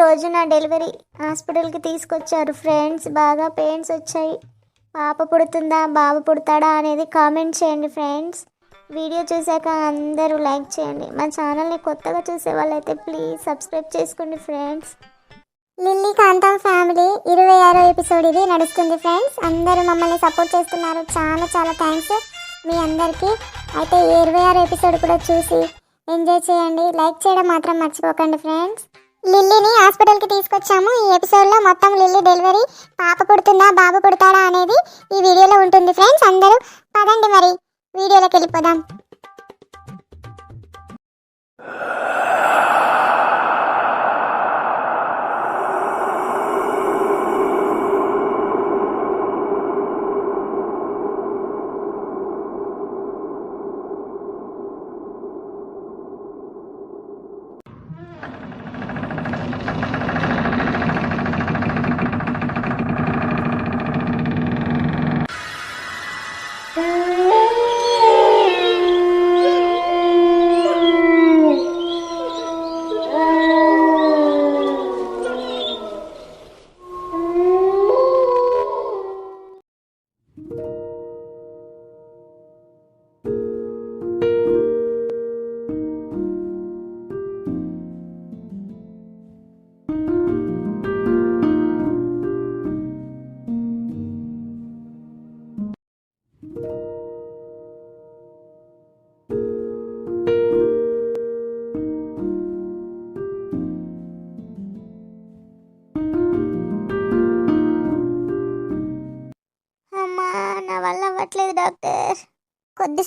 రోజున నా డెలివరీ హాస్పిటల్కి తీసుకొచ్చారు. ఫ్రెండ్స్ బాగా పెయిన్స్ వచ్చాయి. పాప పుడుతుందా బాబ పుడతాడా అనేది కామెంట్ చేయండి ఫ్రెండ్స్. వీడియో చూశాక అందరూ లైక్ చేయండి. మా ఛానల్ని కొత్తగా చూసే వాళ్ళైతే ప్లీజ్ సబ్స్క్రైబ్ చేసుకోండి ఫ్రెండ్స్. లిల్లీ కాంతం ఫ్యామిలీ ఇరవై ఆరో ఎపిసోడ్ ఇది నడుస్తుంది ఫ్రెండ్స్. అందరూ మమ్మల్ని సపోర్ట్ చేస్తున్నారు. చాలా చాలా థ్యాంక్స్ మీ అందరికీ. అయితే ఇరవై ఆరో ఎపిసోడ్ కూడా చూసి ఎంజాయ్ చేయండి. లైక్ చేయడం మాత్రం మర్చిపోకండి ఫ్రెండ్స్. లిల్లీని హాస్పిటల్కి తీసుకొచ్చాము. ఈ ఎపిసోడ్లో మొత్తం లిల్లీ డెలివరీ పాప పుడుతుందా బాబు పుడతాడా అనేది ఈ వీడియోలో ఉంటుంది. ఫ్రెండ్స్ అందరూ పదండి మరి. వీడియోలోకి వెళ్ళిపోదాం. అమ్మా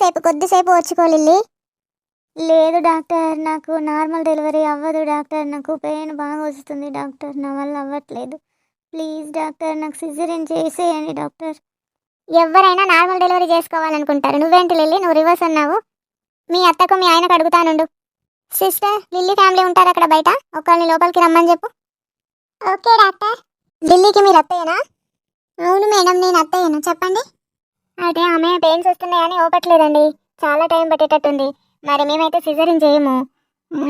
కొద్దిసేపు కొద్దిసేపు వచ్చుకోలిల్లి లేదు డాక్టర్ నాకు నార్మల్ డెలివరీ అవ్వదు డాక్టర్. నాకు పెయిన్ బాగా వస్తుంది డాక్టర్. నా వల్ల అవ్వట్లేదు. ప్లీజ్ డాక్టర్ నాకు సిజరీన్ చేసేయండి డాక్టర్. ఎవరైనా నార్మల్ డెలివరీ చేసుకోవాలనుకుంటారు. నువ్వేంటి లిల్లీ? నువ్వు రివర్స్ అన్నావు. మీ అత్తకు మీ ఆయనకు అడుగుతానుండు. సిస్టర్ లిల్లీ ఫ్యామిలీ ఉంటారు అక్కడ బయట. ఒకళ్ళని లోపలికి రమ్మని చెప్పు. Okay doctor. లిల్లీకి మీరు అత్తయ్యనా? అవును మేడం నేను అత్తయ్యను. చెప్పండి. అయితే ఆమె పెయిన్స్ వస్తున్నాయని ఓపట్లేదండి చాలా టైం పట్టేటట్టుంది. మరి మేమైతే సిజరిన్ చేయము.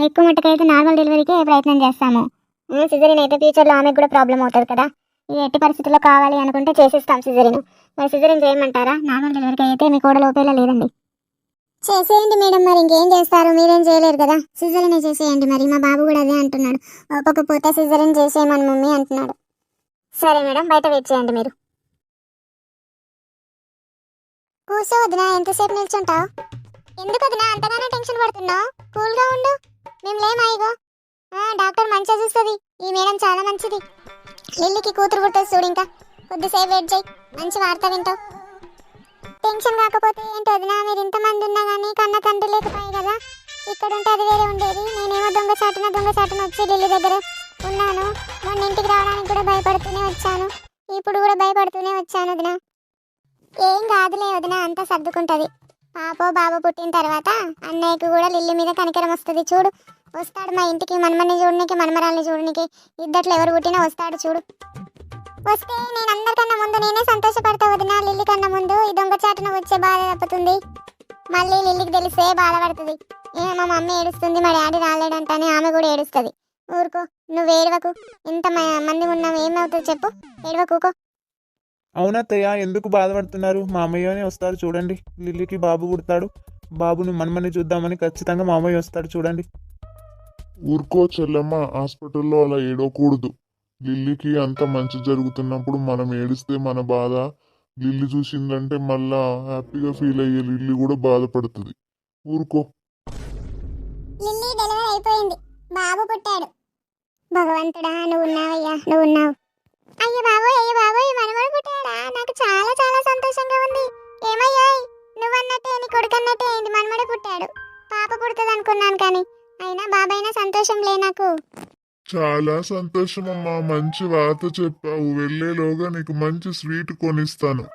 ఎక్కువ మట్టుకైతే నార్మల్ డెలివరీకి ప్రయత్నం చేస్తాము. సిజరిన్ అయితే ఫ్యూచర్లో ఆమెకు కూడా ప్రాబ్లం అవుతుంది కదా. ఈ ఎట్టి పరిస్థితుల్లో కావాలి అనుకుంటే చేసిస్తాం సిజరిన్. మరి సిజరిన్ చేయమంటారా? నార్మల్ డెలివరీకి అయితే మీ కూడా లోపేలా లేదండి. చేసేయండి మేడం మరి ఇంకేం చేస్తారు? మీరేం చేయలేరు కదా. సిజరినే చేసేయండి మరి. మా బాబు కూడా అదే అంటున్నాడు. ఒప్పకపోతే సిజరిన్ చేసేయమని మమ్మీ అంటున్నాడు. సరే మేడం బయట వెయిట్ చేయండి మీరు. కూర్చో వదినా ఎంతసేపు నిల్చుంటావు? ఎందుకు వదినా అంతగానే టెన్షన్ పడుతున్నావు? కూల్గా ఉండు. మేము లేమా ఇగో? డాక్టర్ మంచిగా చూస్తుంది. ఈ మేడం చాలా మంచిది. లిల్లీకి కూతురు పుట్టదు చూడు ఇంకా. కొద్దిసేపు వెయిట్ చేయి. మంచి వార్త వింటావు. టెన్షన్ కాకపోతే ఏంటో వదినా మీరు ఇంతమంది ఉన్నా కానీ కన్న తండ్రి లేకపోయాయి కదా. ఇక్కడ ఉంటే అది వేరే ఉండేది. నేనేమో దొంగ చాటున దొంగ చాటున వచ్చి లిల్లీ దగ్గర ఉన్నాను. మొన్న ఇంటికి రావడానికి కూడా భయపడుతూనే వచ్చాను. ఇప్పుడు కూడా భయపడుతూనే వచ్చాను వదినా. ఏం కాదులే వదిన అంతా సర్దుకుంటది. పాపో బాబు పుట్టిన తర్వాత అన్నయ్యకు కూడా లిల్లి మీద కనికరం వస్తుంది. చూడు వస్తాడు మా ఇంటికి మనమని చూడనికి మనమరాల్ని చూడనికి. ఇద్దట్లో ఎవరు పుట్టినా వస్తాడు చూడు. వస్తే నేను అందరికన్నా ముందు నేనే సంతోషపడతా వదిన లిల్లి కన్నా ముందు. ఈ దొంగచాటున వచ్చే బాధ తప్పుతుంది. మళ్ళీ లిల్లికి తెలిస్తే బాధపడుతుంది. ఏ మా మమ్మీ ఏడుస్తుంది మా డాడీ రాలేడంటానే ఆమె కూడా ఏడుస్తుంది. ఊరుకో నువ్వు ఏడవకు. ఇంత మంది ఉన్నావు ఏమవుతుంది చెప్పు. ఏడవకూకో అవునత్తయ్య ఎందుకు బాధపడుతున్నారు? మా అమ్మయ్యనే వస్తారు చూడండి. లిల్లీకి బాబు పుడతాడు. బాబుని మనమని చూద్దామని ఖచ్చితంగా మా అమ్మయ్య వస్తాడు చూడండి. ఊరుకో చెల్లమ్మ హాస్పిటల్లో అలా ఏడవకూడదు. లిల్లీకి అంత మంచి జరుగుతున్నప్పుడు మనం ఏడిస్తే మన బాధ లిల్లీ చూసిందంటే మళ్ళా హ్యాపీగా ఫీల్ అయ్యే లిల్లీ కూడా బాధపడుతుంది. ఊరుకో. లిల్లీ డెలివరీ అయిపోయింది. బాబు పుట్టాడు. భగవంతుడా నువ్వు ఉన్నావయ్యా నువ్వు ఉన్నావు అయ్యో బాబోయ్ అయ్యో బాబోయ్ మనవడు పుట్టాడా? నాకు చాలా చాలా సంతోషంగా ఉంది. ఏమయ్యాయ్? నువ్వు అన్నట్టే నీ కొడుకు అన్నట్టే అయింది మనమడే పుట్టాడు? పాప పుడుతుంది అనుకున్నాను కానీ అయినా బాబాయినా సంతోషం లే నాకు. చాలా సంతోషం అమ్మా మంచి వార్త చెప్పావు. వెళ్ళేలోగా నీకు మంచి స్వీట్ కొనిస్తాను.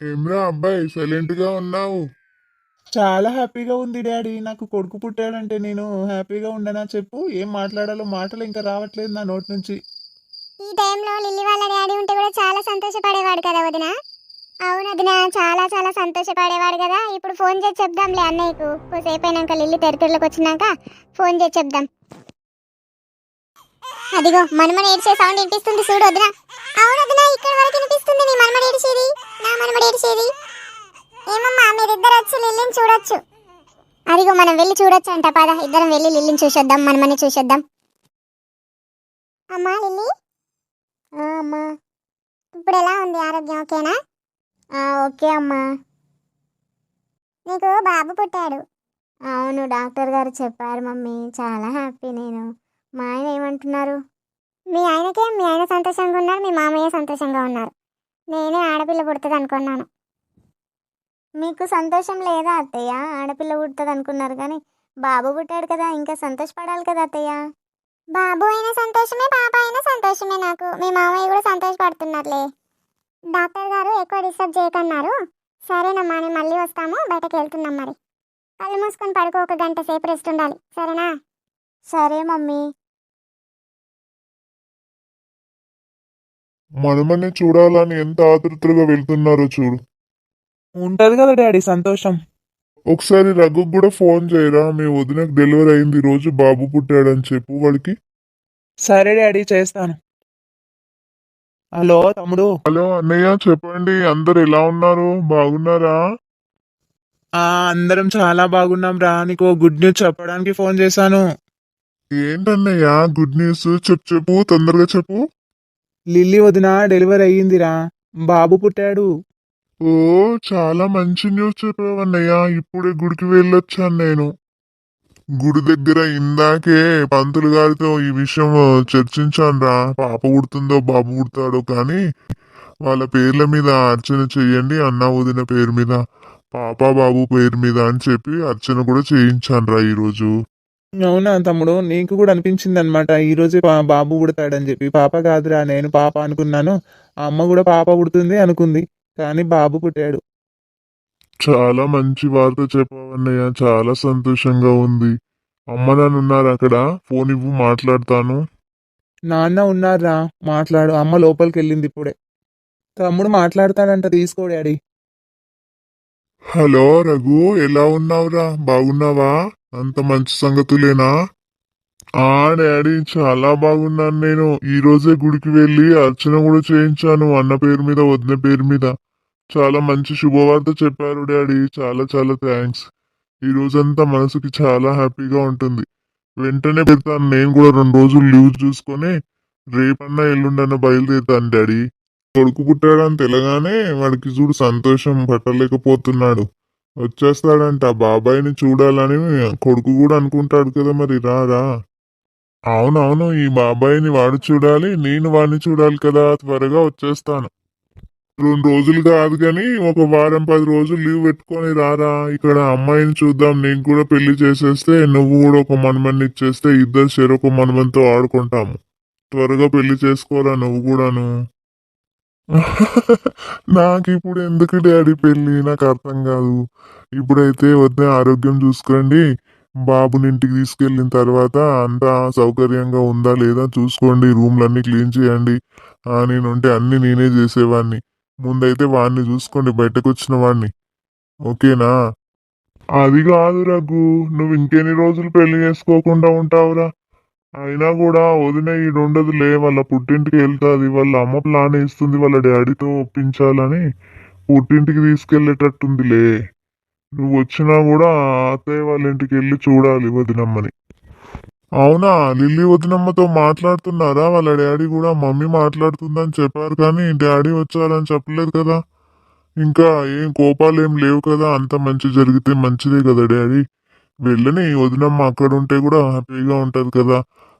ఏమ్రా అబ్బాయి సైలెంట్గా ఉన్నావు? చాలా హ్యాపీగా ఉంది డాడీ. నాకు కొడుకు పుట్టాడంటే నేను హ్యాపీగా ఉండనా చెప్పు. ఏం మాట్లాడాలో మాటలు ఇంకా రావట్లేదు నా నోటి నుంచి. ఈ టైంలో లిల్లీ వాళ్ళ డాడీ ఉంటే కూడా చాలా సంతోషపడేవాడు కదా వదిన? అవును వదిన చాలా చాలా సంతోషపడేవాడు కదా. ఇప్పుడు ఫోన్ చేసి చెప్దాంలే అన్నయ్యకు. కొద్దిసేపు అయినాక లిల్లీ తెరతెరలోకి వచ్చినాక ఫోన్ చేసి చెప్దాం. అదిగో మనమని ఏడ్చే సౌండ్ వినిపిస్తుంది చూడు వదిన. అవును వదిన ఇక్కడ వరకు వినిపిస్తుంది నీ మనమడి ఏడిచేది? నా మనమడి ఏడిచేది? ఏమమ్మా మీరిద్దరు వచ్చి లిల్లిని చూడొచ్చు. అదిగో మనం వెళ్ళి చూడొచ్చు అంట పద. ఇద్దరం వెళ్ళి లిల్లిని చూసొద్దాం మనమని చూసొద్దాం. అమ్మా లిల్లీ? అమ్మా. ఇప్పుడు ఎలా ఉంది ఆరోగ్యం ఓకేనా? ఓకే అమ్మా. నీకు బాబు పుట్టాడు. అవును డాక్టర్ గారు చెప్పారు మమ్మీ. చాలా హ్యాపీ నేను. మా ఆయన ఏమంటున్నారు? మీ ఆయనకే మీ ఆయన సంతోషంగా ఉన్నారు మీ మామయ్య సంతోషంగా ఉన్నారు. నేనే ఆడపిల్ల పుడుతుంది అనుకున్నాను. మీకు సంతోషం లేదా అత్తయ్య? ఆడపిల్ల పుడుతుంది అనుకున్నారు కానీ బాబు పుట్టాడు కదా ఇంకా సంతోషపడాలి కదా అత్తయ్య? బాబు అయినా సంతోషమే పాప అయినా సంతోషమే నాకు. మీ మామయ్య కూడా సంతోషపడుతున్నారులే. డాక్టర్ గారు ఎక్కువ డిస్టర్బ్ చేయకన్నారు. సరేనమ్మా నేను మళ్ళీ వస్తాము. బయటకు వెళ్తున్నాం మరి. కళ్ళు మూసుకొని పడుకో ఒక గంట సేపు రెస్ట్ ఉండాలి. సరేనా? సరే మమ్మీ. మనమని చూడాలని ఎంత ఆతృతగా వెళ్తున్నారో చూడు. ఉంటది కదా డాడీ సంతోషం. ఒకసారి రఘుకు కూడా ఫోన్ చేయరా మీ వదినకు డెలివరీ అయింది రోజు బాబు పుట్టాడని చెప్పు వాడికి సరే డాడీ చేస్తాను. హలో తమ్ముడు. హలో అన్నయ్య చెప్పండి అందరు ఎలా ఉన్నారు? బాగున్నారా? ఆ అందరం చాలా బాగున్నాం రా నీకు గుడ్ న్యూస్ చెప్పడానికి ఫోన్ చేశాను. ఏంటన్నయ్య గుడ్ న్యూస్ చెప్పు చెప్పు తొందరగా చెప్పు. లిల్లీ వదిన డెలివరీ అయ్యిందిరా బాబు పుట్టాడు. ఓ చాలా మంచి న్యూస్ చెప్పావన్నయ్య ఇప్పుడే గుడికి వెళ్ళొచ్చాను నేను. గుడి దగ్గర ఇందాకే పంతులు గారితో ఈ విషయం చర్చించాను రా. పాప పుడుతుందో బాబు పుడతాడో కానీ వాళ్ళ పేర్ల మీద అర్చన చెయ్యండి అన్న వదిన పేరు మీద. పాప బాబు పేరు మీద అని చెప్పి అర్చన కూడా చేయించాను రా ఈరోజు. అవునా తమ్ముడు? నీకు కూడా అనిపించింది అనమాట ఈరోజే పా- బాబు పుడతాడని చెప్పి. పాప కాదురా నేను పాప అనుకున్నాను. ఆ అమ్మ కూడా పాప పుడుతుంది అనుకుంది. కానీ బాబు పుట్టాడు. చాలా మంచి వార్త చెప్పావన్నయ్య. చాలా సంతోషంగా ఉంది. అమ్మ నాన్న ఉన్నారు అక్కడ. ఫోన్ ఇవ్వు మాట్లాడతాను. నాన్న ఉన్నారా మాట్లాడు. అమ్మ లోపలికి వెళ్ళింది ఇప్పుడే. తమ్ముడు మాట్లాడతాడంట. తీసుకో డాడీ. హలో రఘు ఎలా ఉన్నావురా? బాగున్నావా? అంత మంచి సంగతులేనా? ఆ డాడీ చాలా బాగున్నాను నేను. ఈ రోజే గుడికి వెళ్ళి అర్చన కూడా చేయించాను. అన్న పేరు మీద వదిన పేరు మీద. చాలా మంచి శుభవార్త చెప్పారు డాడీ. చాలా చాలా థ్యాంక్స్. ఈ రోజంతా మనసుకి చాలా హ్యాపీగా ఉంటుంది. వెంటనే పెడతాను. నేను కూడా రెండు రోజులు లీవ్ చూసుకొని రేపన్నా ఎల్లుండన్నా బయలుదేరుతాను డాడీ. కొడుకు పుట్టాడని తెలగానే వాడికి చూడు సంతోషం పట్టలేకపోతున్నాడు. వచ్చేస్తాడంట. బాబాయిని చూడాలని కొడుకు కూడా అనుకుంటాడు కదా మరి. రారా అవునవును. ఈ బాబాయిని వాడు చూడాలి నేను వాడిని చూడాలి కదా. త్వరగా వచ్చేస్తాను. రెండు రోజులు కాదు కానీ ఒక వారం పది రోజులు లీవ్ పెట్టుకొని రారా ఇక్కడ అమ్మాయిని చూద్దాం నేను కూడా పెళ్ళి చేసేస్తే నువ్వు కూడా ఒక మనమని ఇచ్చేస్తే ఇద్దరు షేర్ ఒక మనమంతో ఆడుకుంటాము. త్వరగా పెళ్ళి చేసుకోరా నువ్వు కూడాను. నాకు ఇప్పుడు ఎందుకు డాడీ పెళ్ళి నాకు అర్థం కాదు. ఇప్పుడైతే వద్దే ఆరోగ్యం చూసుకోండి. బాబుని ఇంటికి తీసుకెళ్ళిన తర్వాత అంతా సౌకర్యంగా ఉందా లేదా చూసుకోండి రూమ్లన్నీ క్లీన్ చేయండి. నేను నేనుంటే అన్ని నేనే చేసేవాడిని ముందైతే వాడిని చూసుకోండి బయటకు వచ్చిన వాడిని ఓకేనా? అది కాదు రఘు నువ్వు ఇంకెన్ని రోజులు పెళ్ళి చేసుకోకుండా ఉంటావురా? అయినా కూడా వదిన ఈడుండదులే వాళ్ళ పుట్టింటికి వెళ్తాది వాళ్ళ అమ్మ ప్లాన్ వేస్తుంది వాళ్ళ డాడీతో ఒప్పించాలని పుట్టింటికి తీసుకెళ్ళేటట్టుందిలే నువ్వు వచ్చినా కూడా అత్తయ్య వాళ్ళ ఇంటికి వెళ్ళి చూడాలి వదినమ్మని. అవునా? లిల్లీ వదినమ్మతో మాట్లాడుతున్నారా? వాళ్ళ డాడీ కూడా మమ్మీ మాట్లాడుతుందని చెప్పారు కానీ డాడీ వచ్చారని చెప్పలేదు కదా. ఇంకా ఏం కోపాలు ఏం లేవు కదా. అంత మంచి జరిగితే మంచిదే కదా డాడీ. వెళ్ళని వదినమ్మ అక్కడ ఉంటే కూడా హ్యాపీగా ఉంటుంది కదా.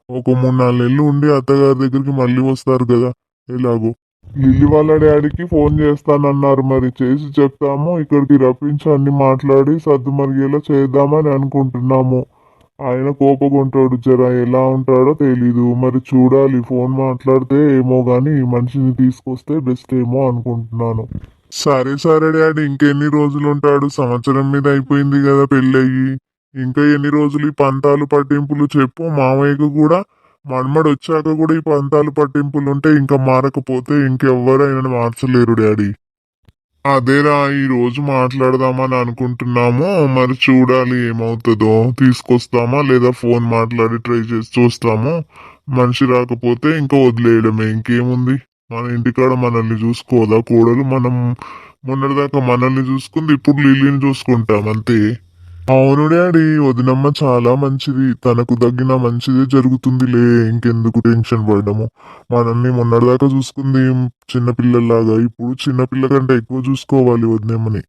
ఒక మూడు నాలుగు నెలలు ఉండి అత్తగారి దగ్గరికి మళ్ళీ వస్తారు కదా. ఎలాగో. లిల్లీ వాళ్ళ డాడీకి ఫోన్ చేస్తానన్నారు. మరి చేసి చెప్తాము. ఇక్కడికి రప్పించి అన్ని మాట్లాడి సర్దు మరిగేలా చేద్దామని అనుకుంటున్నాము. ఆయన కోపగుంటాడు. జరా ఎలా ఉంటాడో తెలీదు. మరి చూడాలి. ఫోన్ మాట్లాడితే ఏమో కానీ ఈ మనిషిని తీసుకొస్తే బెస్ట్ ఏమో అనుకుంటున్నాను. సరే సరే డాడీ. ఇంకెన్ని రోజులు ఉంటాడు సంవత్సరం మీద అయిపోయింది కదా పెళ్ళయ్యి ఇంకా ఎన్ని రోజులు ఈ పంతాలు పట్టింపులు చెప్పు. మామయ్యకు కూడా మన్మడు వచ్చాక కూడా ఈ పంతాలు పట్టింపులు ఉంటే ఇంకా మారకపోతే ఇంకెవ్వరైనా మార్చలేరు డాడీ. అదేరా ఈ రోజు మాట్లాడదామని అనుకుంటున్నాము మరి చూడాలి ఏమవుతుందో. తీసుకొస్తామా లేదా ఫోన్ మాట్లాడి ట్రై చేసి చూస్తాము? మనిషి రాకపోతే ఇంకా వదిలేయడమే ఇంకేముంది? మన ఇంటికాడ మనల్ని చూసుకోదా? కూడలు మనం మొన్నటిదాకా మనల్ని చూసుకుంది ఇప్పుడు లిల్లీని చూసుకుంటాం అంతే. అవును డాడీ వదినమ్మ చాలా మంచిది. తనకు తగ్గిన మంచిదే జరుగుతుందిలే. ఇంకెందుకు టెన్షన్ పడడము మనల్ని మొన్నటిదాకా చూసుకుంది చిన్నపిల్లల్లాగా ఇప్పుడు చిన్నపిల్ల కంటే ఎక్కువ చూసుకోవాలి వదినమ్మని.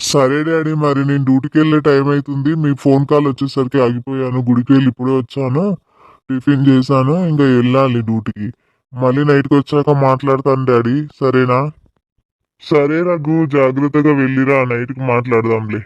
సరే డాడీ మరి నేను డ్యూటీకి వెళ్ళే టైం అవుతుంది మీ ఫోన్ కాల్ వచ్చేసరికి ఆగిపోయాను. గుడికి వెళ్ళి ఇప్పుడే వచ్చాను. టిఫిన్ చేశాను. ఇంకా వెళ్ళాలి డ్యూటీకి. మళ్ళీ నైట్కి వచ్చాక మాట్లాడతాను డాడీ. సరేనా? సరే రఘు జాగ్రత్తగా వెళ్ళిరా. నైట్కి మాట్లాడదాంలే.